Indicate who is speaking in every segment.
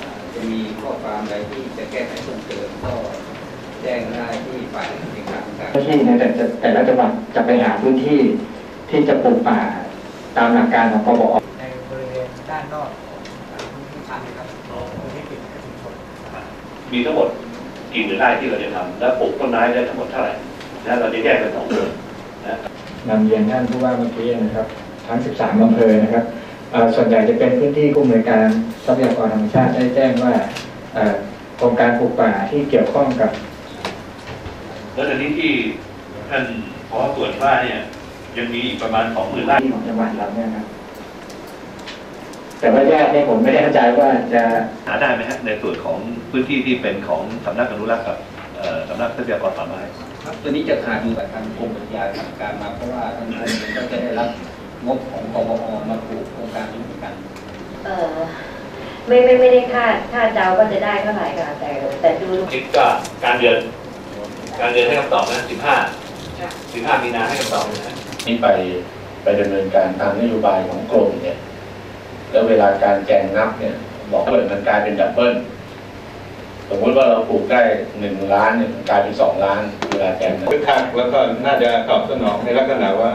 Speaker 1: อ่าจะมีข้อความใดที่จะแก้ไขเพิ่มเติมก็แจ้งได้ที่ฝ่ายในการต่าง
Speaker 2: เจ้าหน้าที่ในแต่ละแต่ละจังหวัดจะไปหาพื้นที่ที่จะปลูกป่าตามหลักการของปบอ
Speaker 3: ในบริเวณด้านนอกของพื้นที่ชันนะครับพื้นที่ปิดให้ชุมชน
Speaker 4: มีทั้งหมดกี่หมื่นไร่ที่เราจะทำแล้วปลูกต้นไม้ได้ทั้งหมดเท่าไหร่นะเราจะแยกเป็นสองส่วนนะ
Speaker 2: นำเรียนท่านผู้ว่าเมื่อกี้นะครับ ทั้ง 13อำเภอนะครับเอ่อ ส่วนใหญ่จะเป็นพื้นที่ผู้อำนวยการทรัพยากรธรรมชาติได้แจ้งว่าเอ่อโครงการปลูกป่าที่เกี่ยวข้องกับ
Speaker 4: แล้วตอนนี้ที่ท่านพอตรวจว่าเนี่ย ยังมีอีกประมาณสองหมื่นไร่
Speaker 2: ที่ของจังหวัดเราเนี่ยครับแต่ว่าแยกเนี่ยผมไม่ได้เข้าใจว่าจะ
Speaker 4: หาได้ไหมฮะในส่วนของพื้นที่ที่เป็นของสำนักอนุรักษ์กับเอ่อสำนักทรัพยากรป่าไม้
Speaker 1: ๆครับตัวนี้จะขาดอยู่กับทางกรมปัญญาทางการมาเพราะว่าทางกรมก็จะได้รับ งบของกบอมาปลูกโครงการนี้เหมือนกัน
Speaker 5: เออไม่ไม่ไม่ได้คาดคาดเดาว่าจะได้เท่าไหร่ค่ะแต่แต่ดู
Speaker 4: คิดก็การเดือน การเดือนให้คำตอบนะสิบห้าสิบห้ามีนาให้คำตอบนะ
Speaker 6: ที่ไปไปดำเนินการตามนโยบายของกรมเนี่ย แล้วเวลาการแจงนับเนี่ย บอกว่ามันกลายเป็นดับเบิลสมมติว่าเราปลูกได้หนึ่งล้านเนี่ยมันกลายเป็นสองล้านเวลาแจงนับ
Speaker 7: คึกคักแล้วก็น่าจะตอบสนองในลักษณะว่า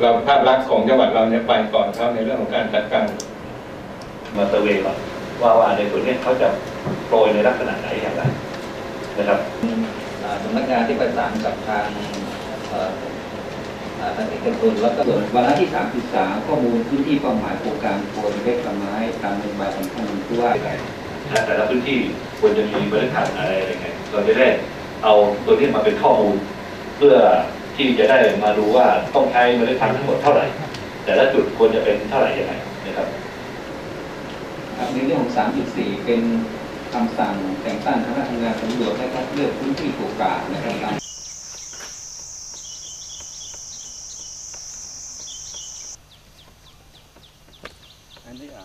Speaker 7: เราภาพลักษณ์ของจังหวัดเราเนี่ยไปก่อนเขาในเรื่องของการจัดการ
Speaker 4: มาเซอร์เวย์ก่อนว่าว่าในส่วนนี้เขาจะโปรยในลักษณะไหนอย่างไรนะครับ
Speaker 1: อ่าสำนักงานที่ประสานกับทางเอ่ออ่าทางเอกชนแล้วก็ส่วนวาระที่3 3ข้อมูลพื้นที่เป้าหมายโครงการโปรยเล็กต้นไม้ตามนโยบายของท่านผู้ว่า
Speaker 4: นะแต่ละพื้นที่ควรจะมีบริการอะไรอะไรไงเราจะได้เอาตัวนี้มาเป็นข้อมูลเพื่อ ที่จะได้มาดูว่าต้องใช้เมล็ดพันธุ์ทั้งหมดเท่าไหร่ แต่ละจุดควรจะเป็นเท่าไหร่ยังไงนะครับ
Speaker 1: ครับในเรื่องของ 3.4 เป็นคำสั่งแต่งตั้งคณะทำงานสำรวจและคัดเลือกพื้นที่ปลูกป่านะครับตาม
Speaker 8: อยู่ะ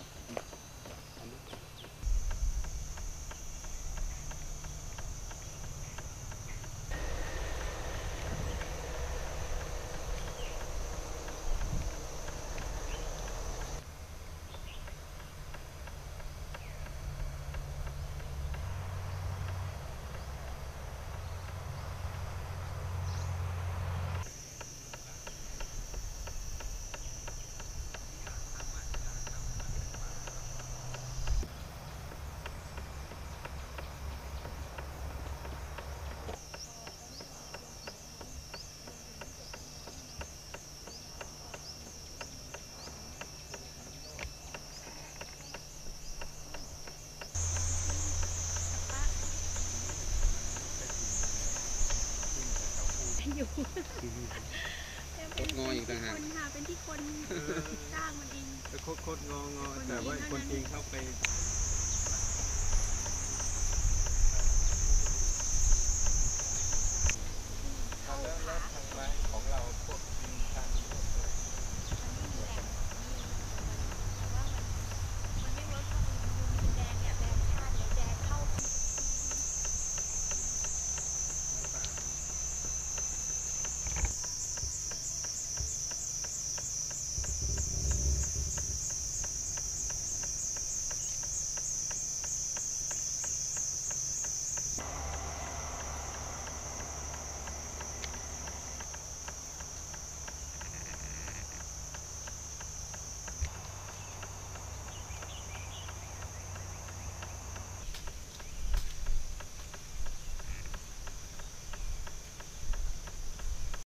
Speaker 8: อยู่งออีกต่างหากคนค่ะเป็นที่คนสร้างมันเอง
Speaker 7: โคตรงองอแต่ว่าคนเองเข้าไป
Speaker 8: แล้วทางไม้ของ
Speaker 9: เราพวก